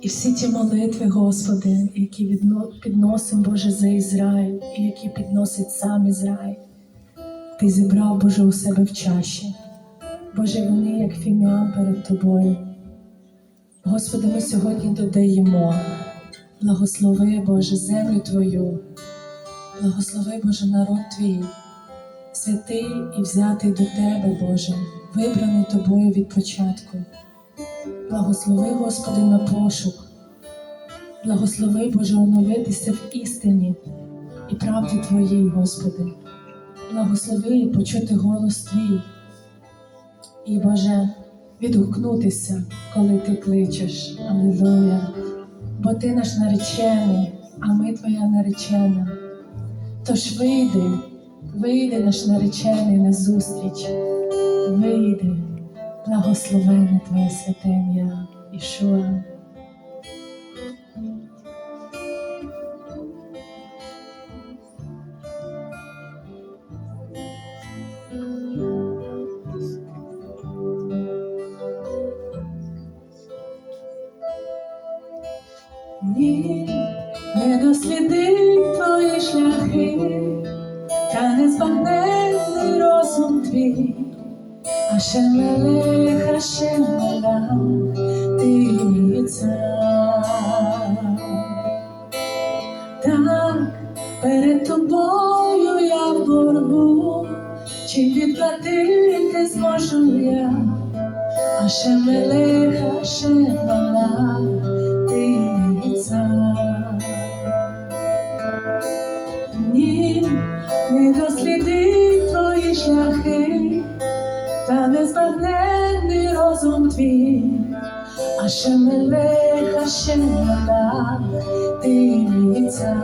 І всі ті молитви, Господи, які відно- підносимо, Боже, за Ізраїль, і які підносить сам Ізраїль, Ти зібрав, Боже, у себе в чаші. Боже, вони як фіміам перед Тобою. Господи, ми сьогодні додаємо. Благослови, Боже, землю Твою, благослови, Боже, народ Твій, святий і взятий до Тебе, Боже, вибраний Тобою від початку. Благослови, Господи, на пошук. Благослови, Боже, оновитися в істині і правді Твоїй, Господи. Благослови і почути голос Твій. І, Боже, відгукнутися, коли Ти кличеш. Алілуя. Бо Ти наш наречений, а ми Твоя наречена. Тож вийди, вийди наш наречений на зустріч. Вийди, благословене Твоє святе ім'я, Ішуа. Ні, не дослідив твої шляхи, та не збагнений розум твій, а ще мелех, а ще мала, ти цар. Так, перед тобою я боргу, чи відплатити зможу я, а ще та не збагнений розум твій, а ще мелех, а ще мала, ти цар.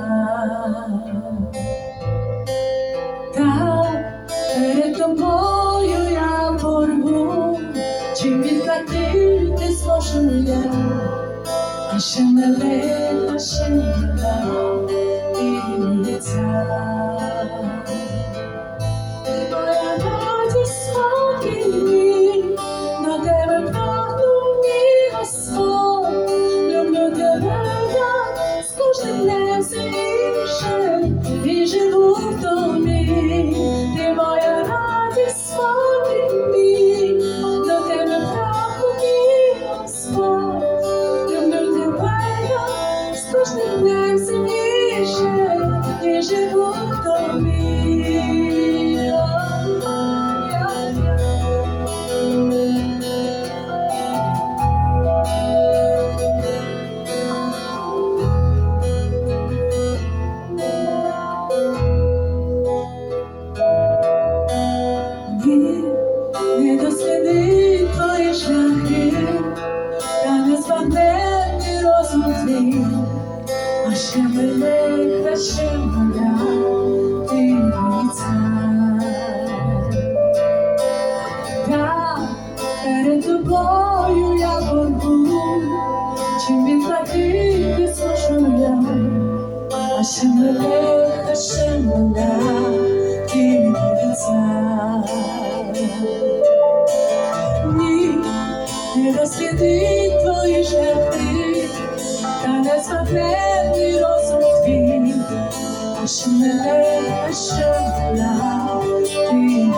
Так, перед тобою я боргу, чим відплатити зможу я, а ще мелех, ще мала, ти. Тобою я боргу, чим відплатити зможу я, а ще мене, а ще моя, ти мій. Ні, не досліди твої шляхи, та не збагнений розум твій, а ще мене, а ще моя, ти мій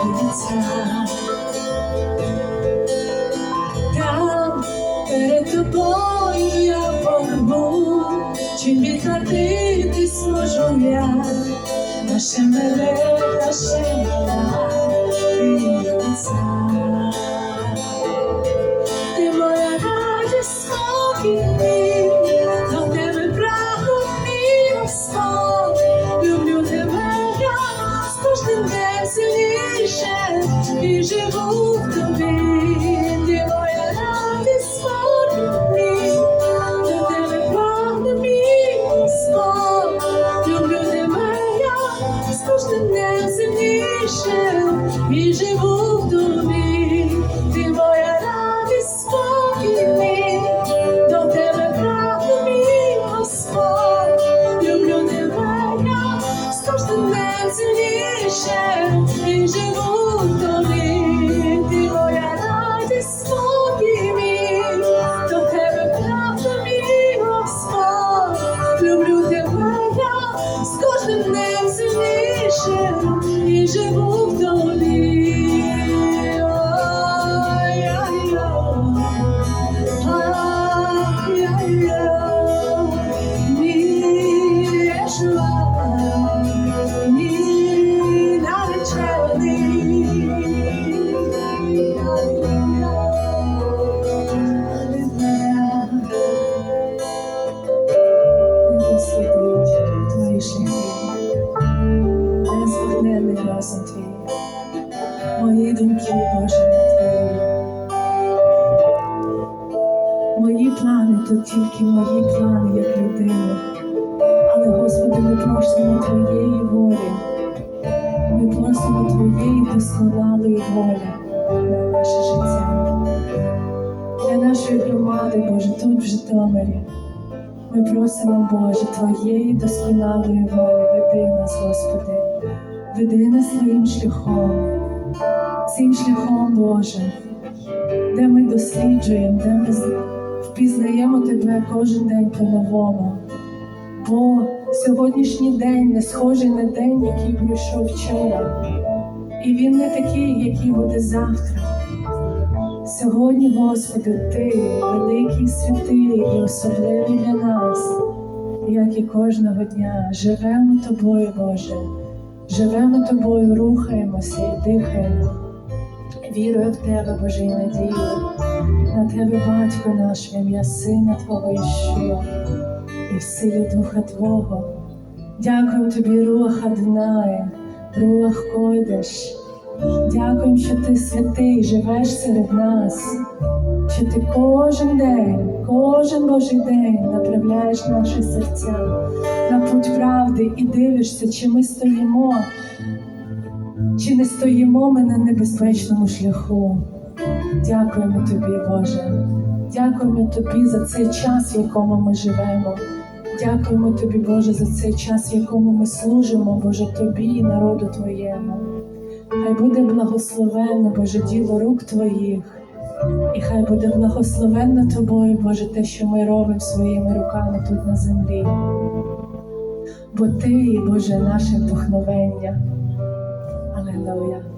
чим відплатити зможу я, наше мене, наше ти моя радість, спокій до тебе прагну, Господь, люблю тебе я з кожним днем сильніше. І живу в тобі. і живу в тобі, ти моя. 的我。розум твій, мої думки, Боже, не твої, мої плани то тільки мої плани, як людини, але, Господи, ми просимо Твоєї волі, ми просимо Твоєї досконалої волі на наше життя, для нашої громади, Боже, тут в Житомирі. Ми просимо, Боже, Твоєї досконалої волі. Веди нас, Господи веди нас своїм шляхом, цим шляхом, Боже, де ми досліджуємо, де ми впізнаємо Тебе кожен день по-новому. Бо сьогоднішній день не схожий на день, який пройшов вчора. І він не такий, який буде завтра. Сьогодні, Господи, Ти великий святий і особливий для нас, як і кожного дня. Живемо тобою, Боже, живемо тобою, рухаємося і дихаємо. Вірую в Тебе, Боже, і надію, на Тебе, Батько наш, в ім'я Сина Твого Іщуя, і в силі Духа Твого. Дякуємо Тобі, Руах Адонає, Руах Койдеш. Дякуємо, що ти святий, живеш серед нас, що ти кожен день, кожен Божий день направляєш наші серця на путь правди і дивишся, чи ми стоїмо, чи не стоїмо ми на небезпечному шляху. Дякуємо тобі, Боже. Дякуємо тобі за цей час, в якому ми живемо. Дякуємо тобі, Боже, за цей час, в якому ми служимо, Боже, тобі і народу Твоєму. Хай буде благословенно, Боже, діло рук Твоїх, і хай буде благословенно Тобою, Боже, те, що ми робимо своїми руками тут на землі. Бо Ти, Боже, наше вдохновення. Аллилуйя.